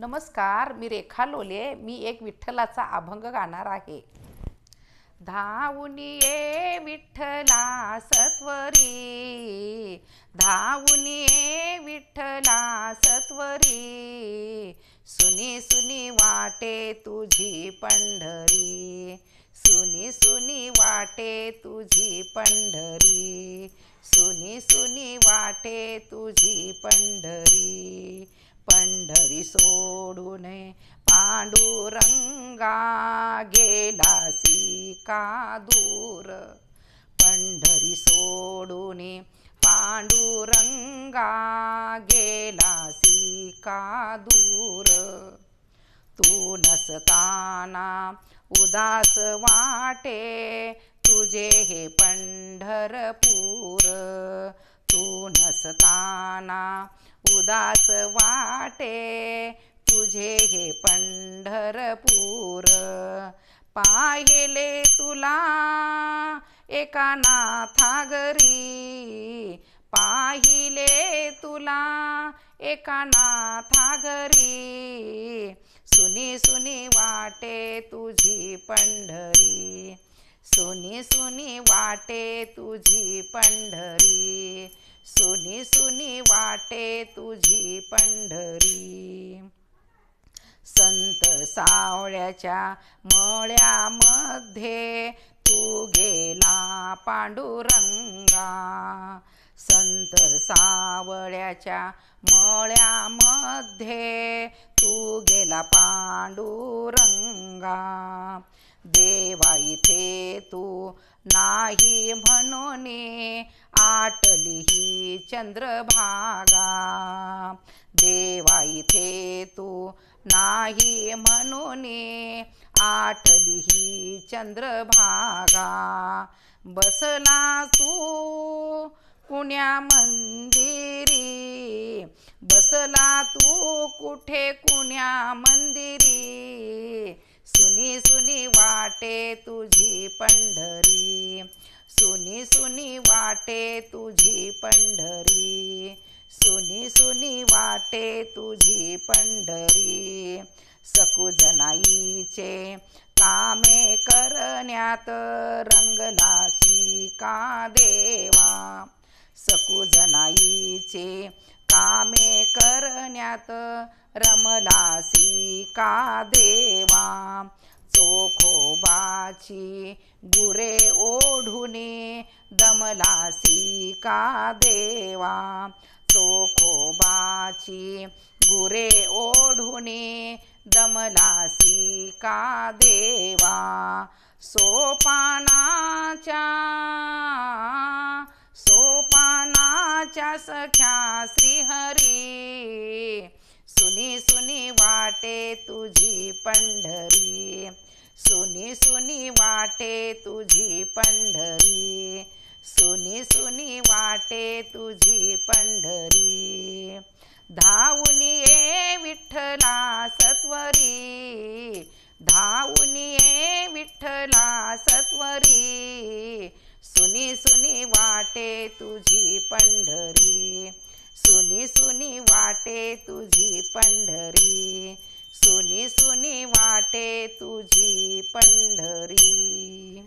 नमस्कार मी रेखा लोले. मी एक विठ्ठलाचा अभंग गाणार आहे. धावून ये विठ्ठला सत्वरी धावून ये विठ्ठला सत्वरी सुनी सुनी वाटे तुझी पंढरी. सुनी सुनी वाटे तुझी पंढरी. सुनी सुनी वाटे तुझी पंढरी. पंढरी सो पांडुरंगा गेलासी का दूर पंढरी सोडून पांडुरंगा गेलासी का दूर तू नसताना उदास वाटे तुझे हे पंढरपूर. तू नसताना उदास वाटे तुझे हे पंढरपूर. पाहिले तुला एका नाथागरी पाहिले तुला एका नाथागरी सुनी सुनी वाटे तुझी पंढरी. सुनी सुनी वाटे तुझी पंढरी. सुनी सुनी वाटे तुझी पंढरी. संत सावळ्याच्या मळ्यामध्ये तू गेला पांडुरंगा. संत सावळ्याच्या मळ्यामध्ये तू गेला पांडुरंगा. देवा इथे तू नाही म्हणून आटली ही चंद्रभागा. देवा इथे तू नाही म्हणून आठली ही चंद्रभागा. बसला तू कुण्या मंदिरी? बसला तू कुठे कुण्या मंदिरी? सुनी सुनी वाटे तुझी पंढरी. सुनी सुनी वाटे तुझी पंढरी. सुनी सुनी वाटे तुझी पंढरी. सकुजनाईचे कामे करण्यात रंगलाशी का देवा. सकुजनाईचे कामे करण्यात रमलासी का देवा. चोखोबाची गुरे ओढुने दमलासी का देवा. चोखोबाची गुरे ओढुने दमलासी का देवा? सोपानाच्या सोपानाच्या सख्या श्रीहरी सुनी सुनी वाटे तुझी पंढरी सुनी सुनी वाटे तुझी पंढरी सुनी सुनी वाटे तुझी पंढरी. धावून ये विठ्ठला सत्वरी धावून ये विठ्ठला सत्वरी सुनी सुनी वाटे तुझी पंढरी. सुनी सुनी वाटे तुझी पंढरी. सुनी सुनी वाटे तुझी पंढरी.